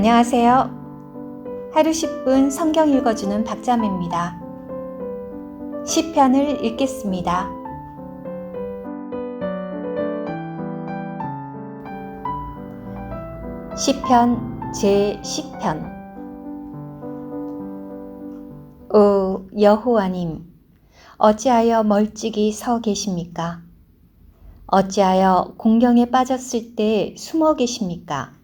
안녕하세요. 하루 10분 성경 읽어주는 박자매입니다. 시편을 읽겠습니다. 시편 제 10편 오 여호와님 어찌하여 멀찍이 서 계십니까? 어찌하여 공경에 빠졌을 때 숨어 계십니까?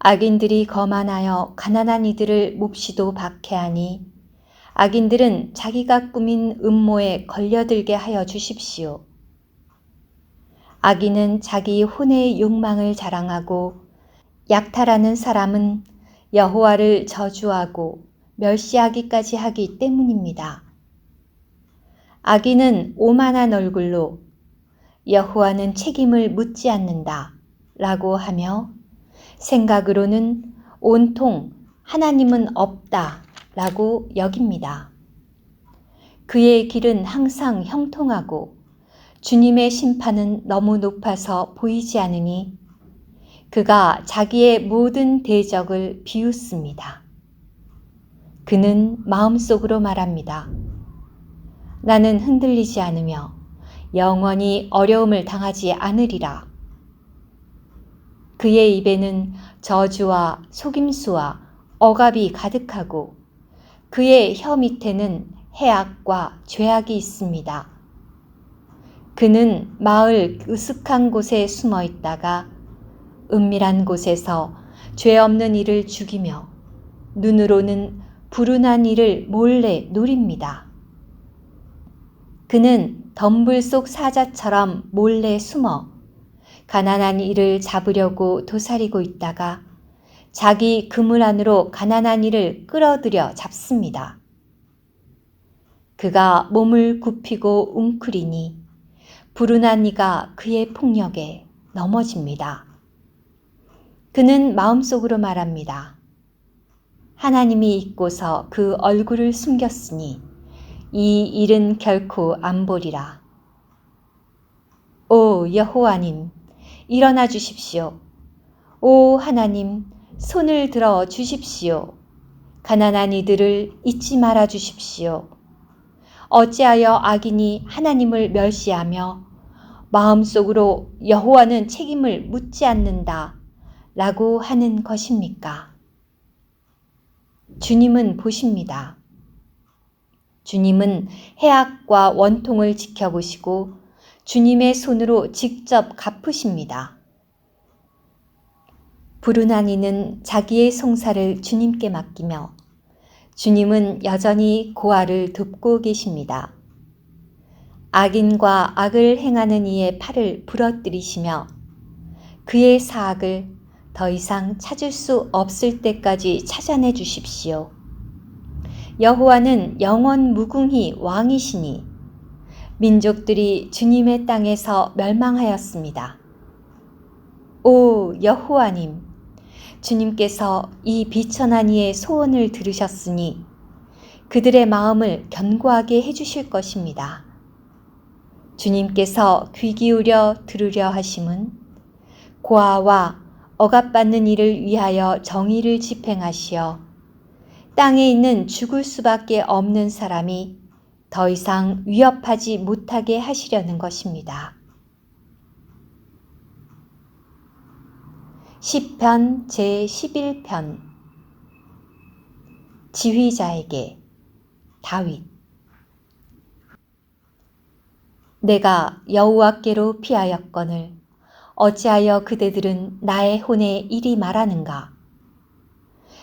악인들이 거만하여 가난한 이들을 몹시도 박해하니 악인들은 자기가 꾸민 음모에 걸려들게 하여 주십시오. 악인은 자기 혼의 욕망을 자랑하고 약탈하는 사람은 여호와를 저주하고 멸시하기까지 하기 때문입니다. 악인은 오만한 얼굴로 여호와는 책임을 묻지 않는다 라고 하며 생각으로는 온통 하나님은 없다 라고 여깁니다. 그의 길은 항상 형통하고 주님의 심판은 너무 높아서 보이지 않으니 그가 자기의 모든 대적을 비웃습니다. 그는 마음속으로 말합니다. 나는 흔들리지 않으며 영원히 어려움을 당하지 않으리라. 그의 입에는 저주와 속임수와 억압이 가득하고 그의 혀 밑에는 해악과 죄악이 있습니다. 그는 마을 으슥한 곳에 숨어 있다가 은밀한 곳에서 죄 없는 이를 죽이며 눈으로는 불운한 이를 몰래 노립니다. 그는 덤불 속 사자처럼 몰래 숨어 가난한 이를 잡으려고 도사리고 있다가 자기 그물 안으로 가난한 이를 끌어들여 잡습니다. 그가 몸을 굽히고 웅크리니 불운한 이가 그의 폭력에 넘어집니다. 그는 마음속으로 말합니다. 하나님이 있고서 그 얼굴을 숨겼으니 이 일은 결코 안 보리라. 오 여호와님, 일어나 주십시오. 오 하나님, 손을 들어 주십시오. 가난한 이들을 잊지 말아 주십시오. 어찌하여 악인이 하나님을 멸시하며 마음속으로 여호와는 책임을 묻지 않는다 라고 하는 것입니까? 주님은 보십니다. 주님은 해악과 원통을 지켜보시고 주님의 손으로 직접 갚으십니다. 불운한 이는 자기의 송사를 주님께 맡기며 주님은 여전히 고아를 돕고 계십니다. 악인과 악을 행하는 이의 팔을 부러뜨리시며 그의 사악을 더 이상 찾을 수 없을 때까지 찾아내 주십시오. 여호와는 영원 무궁히 왕이시니 민족들이 주님의 땅에서 멸망하였습니다. 오 여호와님, 주님께서 이 비천한 이의 소원을 들으셨으니 그들의 마음을 견고하게 해주실 것입니다. 주님께서 귀 기울여 들으려 하심은 고아와 억압받는 이를 위하여 정의를 집행하시어 땅에 있는 죽을 수밖에 없는 사람이 더 이상 위협하지 못하게 하시려는 것입니다. 시편 제11편. 지휘자에게 다윗. 내가 여호와께로 피하였거늘 어찌하여 그대들은 나의 혼에 이리 말하는가?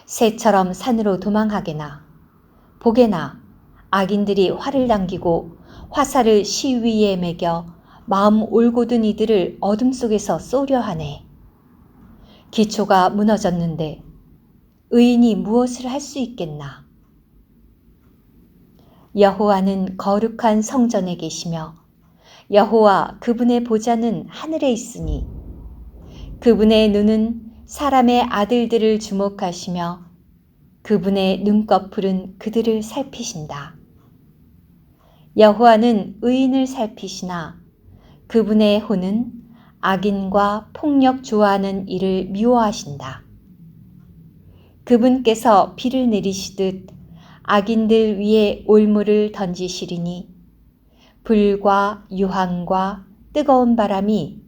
새처럼 산으로 도망하게나 보게나 악인들이 활을 당기고 화살을 시위에 매겨 마음 올곧은 이들을 어둠 속에서 쏘려 하네. 기초가 무너졌는데 의인이 무엇을 할 수 있겠나? 여호와는 거룩한 성전에 계시며 여호와 그분의 보좌는 하늘에 있으니 그분의 눈은 사람의 아들들을 주목하시며 그분의 눈꺼풀은 그들을 살피신다. 여호와는 의인을 살피시나 그분의 혼은 악인과 폭력 좋아하는 이를 미워하신다. 그분께서 비를 내리시듯 악인들 위에 올무를 던지시리니 불과 유황과 뜨거운 바람이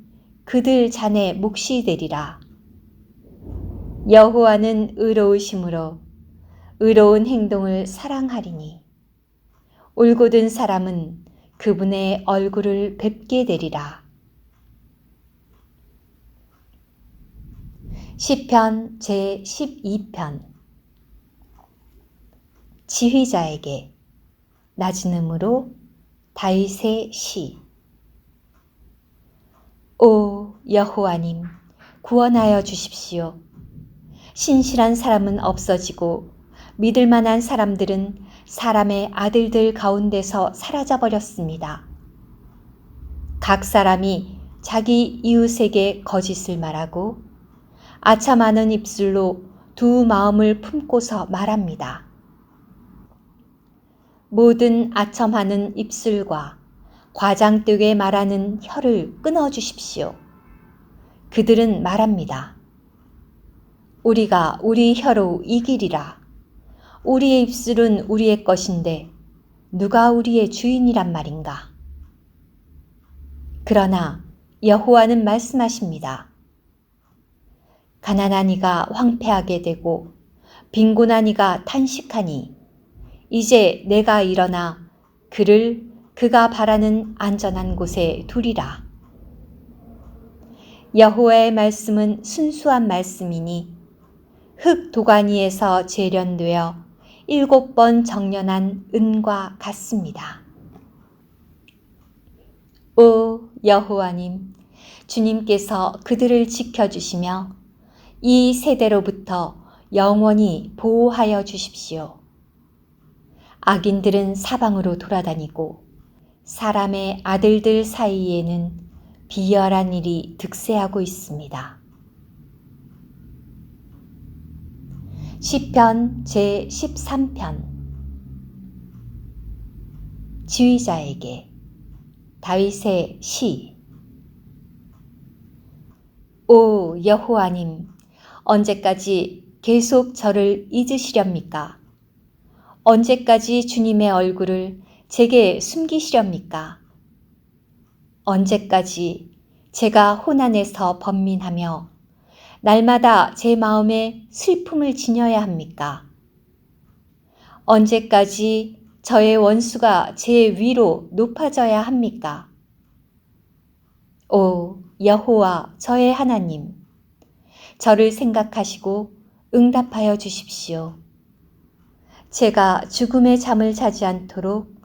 그들 잔에 몫이 되리라. 여호와는 의로우심으로 의로운 행동을 사랑하리니 올곧은 사람은 그분의 얼굴을 뵙게 되리라. 시편 제 12편 지휘자에게 낮은 음으로 다윗의 시 오 여호와님 구원하여 주십시오. 신실한 사람은 없어지고 믿을 만한 사람들은 사람의 아들들 가운데서 사라져 버렸습니다. 각 사람이 자기 이웃에게 거짓을 말하고 아차 많은 입술로 두 마음을 품고서 말합니다. 모든 아첨하는 입술과 과장되게 말하는 혀를 끊어 주십시오. 그들은 말합니다. 우리가 우리 혀로 이기리라. 우리의 입술은 우리의 것인데 누가 우리의 주인이란 말인가? 그러나 여호와는 말씀하십니다. 가난한 이가 황폐하게 되고 빈곤한 이가 탄식하니 이제 내가 일어나 그를 그가 바라는 안전한 곳에 두리라. 여호와의 말씀은 순수한 말씀이니 흙 도가니에서 재련되어 일곱 번 정련한 은과 같습니다. 오 여호와님, 주님께서 그들을 지켜주시며 이 세대로부터 영원히 보호하여 주십시오. 악인들은 사방으로 돌아다니고 사람의 아들들 사이에는 비열한 일이 득세하고 있습니다. 시편 제 13편 지휘자에게 다윗의 시 오 여호와님 언제까지 계속 저를 잊으시렵니까? 언제까지 주님의 얼굴을 제게 숨기시렵니까? 언제까지 제가 호난에서 번민하며 날마다 제 마음에 슬픔을 지녀야 합니까? 언제까지 저의 원수가 제 위로 높아져야 합니까? 오 여호와 저의 하나님, 저를 생각하시고 응답하여 주십시오. 제가 죽음의 잠을 자지 않도록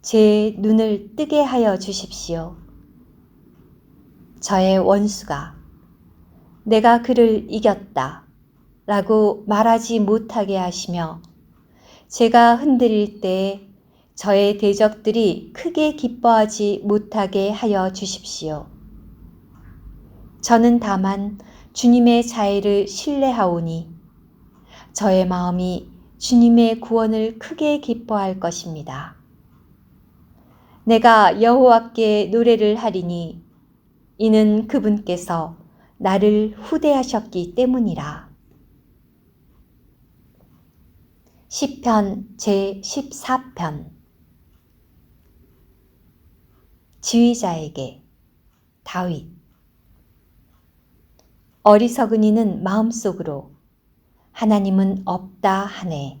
제 눈을 뜨게 하여 주십시오. 저의 원수가 내가 그를 이겼다 라고 말하지 못하게 하시며 제가 흔들릴 때 저의 대적들이 크게 기뻐하지 못하게 하여 주십시오. 저는 다만 주님의 자애를 신뢰하오니 저의 마음이 주님의 구원을 크게 기뻐할 것입니다. 내가 여호와께 노래를 하리니 이는 그분께서 나를 후대하셨기 때문이라. 시편 제 14편 지휘자에게 다윗 어리석은 이는 마음속으로 하나님은 없다 하네.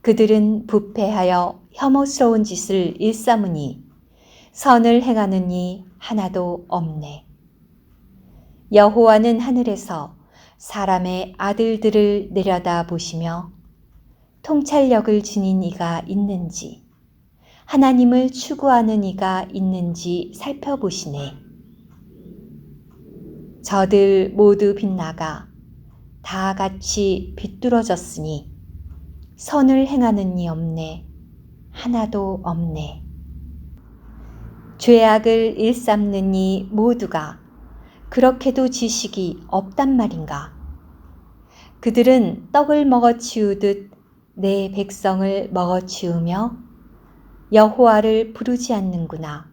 그들은 부패하여 혐오스러운 짓을 일삼으니 선을 행하는 이 하나도 없네. 여호와는 하늘에서 사람의 아들들을 내려다 보시며 통찰력을 지닌 이가 있는지 하나님을 추구하는 이가 있는지 살펴보시네. 저들 모두 빗나가 다 같이 비뚤어졌으니 선을 행하는 이 없네. 하나도 없네. 죄악을 일삼는 이 모두가 그렇게도 지식이 없단 말인가. 그들은 떡을 먹어치우듯 내 백성을 먹어치우며 여호와를 부르지 않는구나.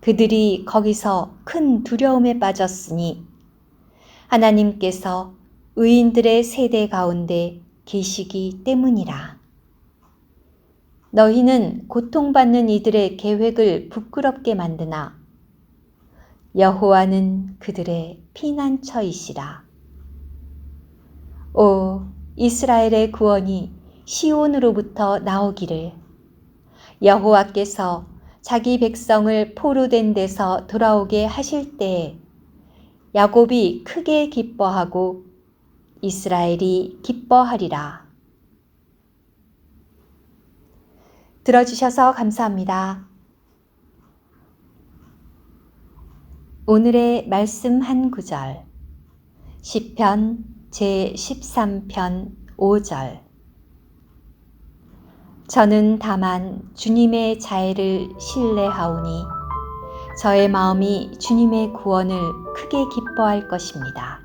그들이 거기서 큰 두려움에 빠졌으니 하나님께서 의인들의 세대 가운데 계시기 때문이라. 너희는 고통받는 이들의 계획을 부끄럽게 만드나 여호와는 그들의 피난처이시라. 오 이스라엘의 구원이 시온으로부터 나오기를 여호와께서 자기 백성을 포로된 데서 돌아오게 하실 때에 야곱이 크게 기뻐하고 이스라엘이 기뻐하리라. 들어주셔서 감사합니다. 오늘의 말씀 한 구절 시편 제 13편 5절 저는 다만 주님의 자애를 신뢰하오니 저의 마음이 주님의 구원을 크게 기뻐할 것입니다.